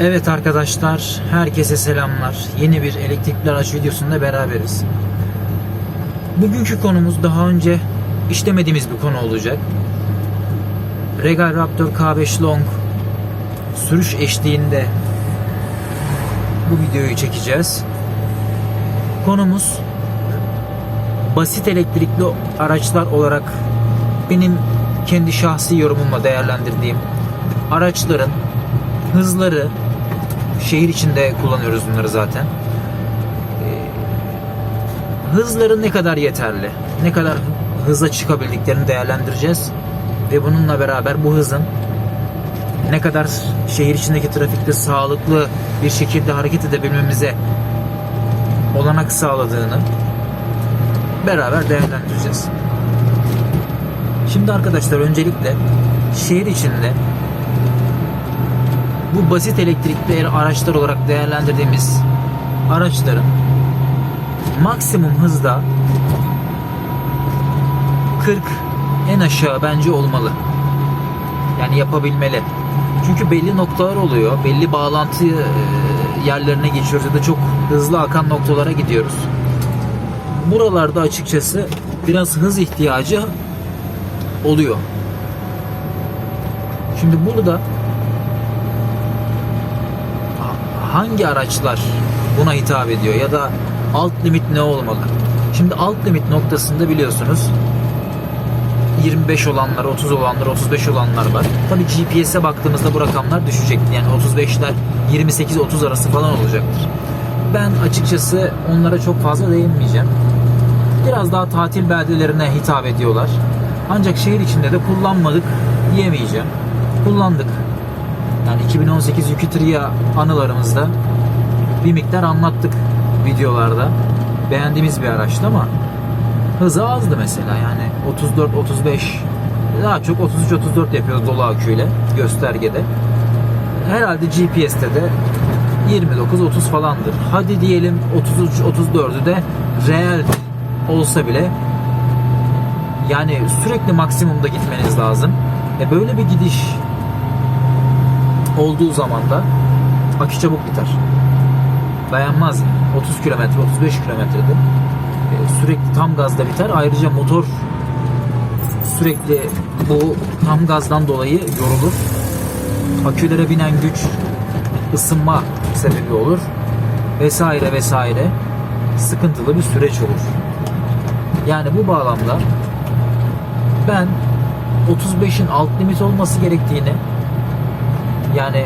Evet arkadaşlar, herkese selamlar. Yeni bir elektrikli araç videosunda beraberiz. Bugünkü konumuz daha önce işlemediğimiz bir konu olacak. Regal Raptor K5 Long sürüş eşliğinde bu videoyu çekeceğiz. Konumuz basit elektrikli araçlar olarak benim kendi şahsi yorumumla değerlendirdiğim araçların hızları şehir içinde kullanıyoruz bunları zaten. Ee, hızları ne kadar yeterli? Ne kadar hıza çıkabildiklerini değerlendireceğiz. Ve bununla beraber bu hızın ne kadar şehir içindeki trafikte sağlıklı bir şekilde hareket edebilmemize olanak sağladığını beraber değerlendireceğiz. Şimdi arkadaşlar öncelikle şehir içinde bu basit elektrikli araçlar olarak değerlendirdiğimiz araçların maksimum hızda 40 en aşağı bence olmalı. Yani yapabilmeli. Çünkü belli noktalar oluyor. Belli bağlantı e, yerlerine geçiyoruz ya da çok hızlı akan noktalara gidiyoruz. Buralarda açıkçası biraz hız ihtiyacı oluyor. Şimdi burada hangi araçlar buna hitap ediyor ya da alt limit ne olmalı? Şimdi alt limit noktasında biliyorsunuz 25 olanlar, 30 olanlar, 35 olanlar var. Tabii GPS'e baktığımızda bu rakamlar düşecektir. Yani 35'ler 28-30 arası falan olacaktır. Ben açıkçası onlara çok fazla değinmeyeceğim. Biraz daha tatil beldelerine hitap ediyorlar. Ancak şehir içinde de kullanmadık diyemeyeceğim. Kullandık. Yani 2018 Jupiter'ya anılarımızda bir miktar anlattık videolarda. Beğendiğimiz bir araçtı ama hızı azdı mesela yani 34 35 daha çok 33 34 yapıyoruz dolu aküyle göstergede. Herhalde GPS'te de 29 30 falandır. Hadi diyelim 33 34'ü de reel olsa bile yani sürekli maksimumda gitmeniz lazım. E böyle bir gidiş olduğu zaman da akü çabuk biter. Dayanmaz yani. 30 kilometre, 35 kilometrede e, sürekli tam gazda biter. Ayrıca motor sürekli bu tam gazdan dolayı yorulur. Akülere binen güç ısınma sebebi olur. Vesaire vesaire sıkıntılı bir süreç olur. Yani bu bağlamda ben 35'in alt limit olması gerektiğini yani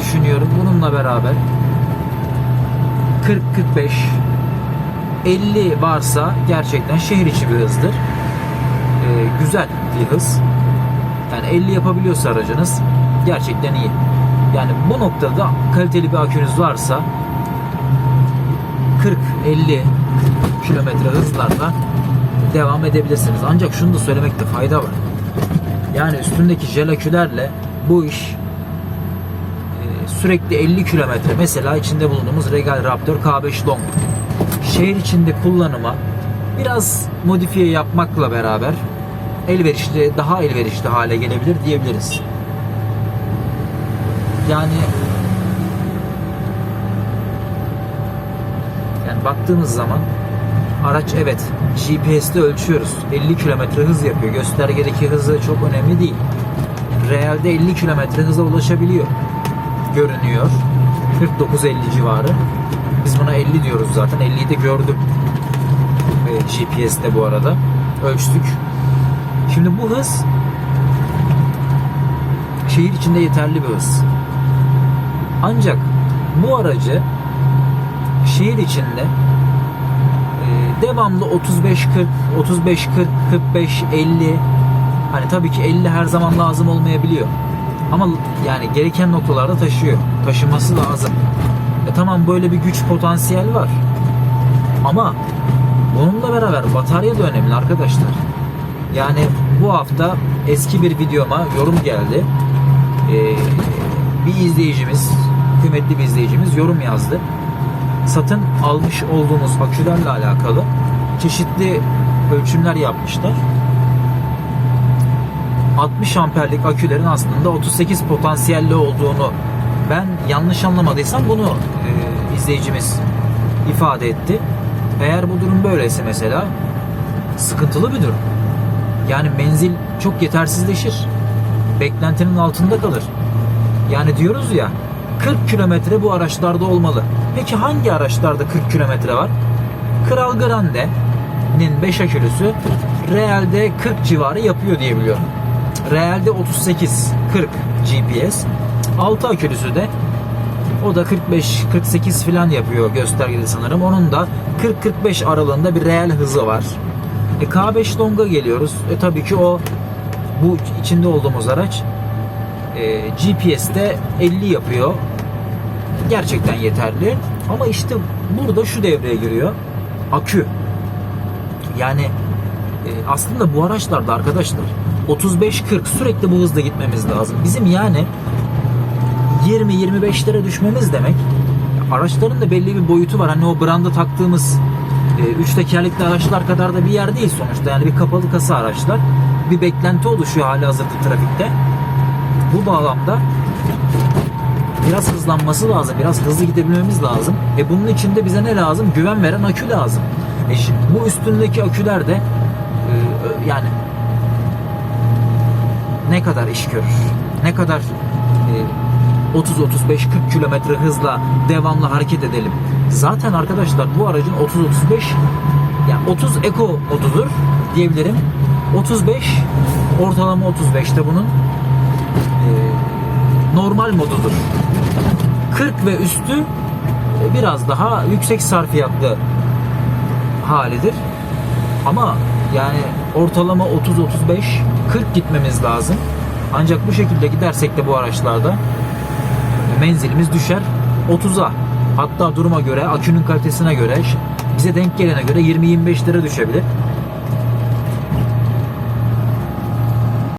düşünüyorum bununla beraber 40 45 50 varsa gerçekten şehir içi bir hızdır. Ee, güzel bir hız. Yani 50 yapabiliyorsa aracınız gerçekten iyi. Yani bu noktada kaliteli bir akünüz varsa 40-50 kilometre hızlarla devam edebilirsiniz. Ancak şunu da söylemekte fayda var. Yani üstündeki jel akülerle bu iş e, sürekli 50 kilometre mesela içinde bulunduğumuz Regal Raptor K5 Long şehir içinde kullanıma biraz modifiye yapmakla beraber elverişli, daha elverişli hale gelebilir diyebiliriz. Yani yani baktığımız zaman araç evet GPS'te ölçüyoruz. 50 kilometre hız yapıyor. Göstergedeki hızı çok önemli değil. Realde 50 kilometre hıza ulaşabiliyor. Görünüyor. 49-50 civarı. Biz buna 50 diyoruz zaten. 50'yi de gördüm. E, GPS'te bu arada. Ölçtük. Şimdi bu hız şehir içinde yeterli bir hız. Ancak bu aracı şehir içinde e, devamlı 35 40 35 40 45 50 hani tabii ki 50 her zaman lazım olmayabiliyor. Ama yani gereken noktalarda taşıyor. Taşıması lazım. E tamam böyle bir güç potansiyel var. Ama bununla beraber batarya da önemli arkadaşlar. Yani bu hafta eski bir videoma yorum geldi. Ee, bir izleyicimiz, kıymetli bir izleyicimiz yorum yazdı. Satın almış olduğumuz akülerle alakalı çeşitli ölçümler yapmışlar. 60 amperlik akülerin aslında 38 potansiyelli olduğunu ben yanlış anlamadıysam bunu e, izleyicimiz ifade etti. Eğer bu durum böyleyse mesela sıkıntılı bir durum. Yani menzil çok yetersizleşir. Beklentinin altında kalır. Yani diyoruz ya 40 kilometre bu araçlarda olmalı. Peki hangi araçlarda 40 kilometre var? Kral Grande'nin 5 akülüsü realde 40 civarı yapıyor diye biliyorum. Realde 38 40 GPS. 6 akülüsü de o da 45 48 falan yapıyor göstergede sanırım. Onun da 40 45 aralığında bir reel hızı var. E K5 Long'a geliyoruz. E tabii ki o bu içinde olduğumuz araç e, GPS'te 50 yapıyor. Gerçekten yeterli. Ama işte burada şu devreye giriyor. Akü. Yani aslında bu araçlarda arkadaşlar 35-40 sürekli bu hızda gitmemiz lazım. Bizim yani 20-25'lere düşmemiz demek araçların da belli bir boyutu var. Hani o branda taktığımız e, üç tekerlekli araçlar kadar da bir yer değil sonuçta. Yani bir kapalı kasa araçlar. Bir beklenti oluşuyor hali hazırda trafikte. Bu bağlamda biraz hızlanması lazım. Biraz hızlı gidebilmemiz lazım. E bunun için de bize ne lazım? Güven veren akü lazım. E şimdi bu üstündeki aküler de e, e, yani ne kadar iş görür? Ne kadar e, 30 35 40 kilometre hızla devamlı hareket edelim. Zaten arkadaşlar bu aracın 30 35 yani 30 eco modudur diyebilirim. 35 ortalama 35'te bunun e, normal modudur. 40 ve üstü e, biraz daha yüksek sarfiyatlı halidir. Ama yani ortalama 30 35 40 gitmemiz lazım. Ancak bu şekilde gidersek de bu araçlarda menzilimiz düşer 30'a. Hatta duruma göre, akünün kalitesine göre, bize denk gelene göre 20-25 lira düşebilir.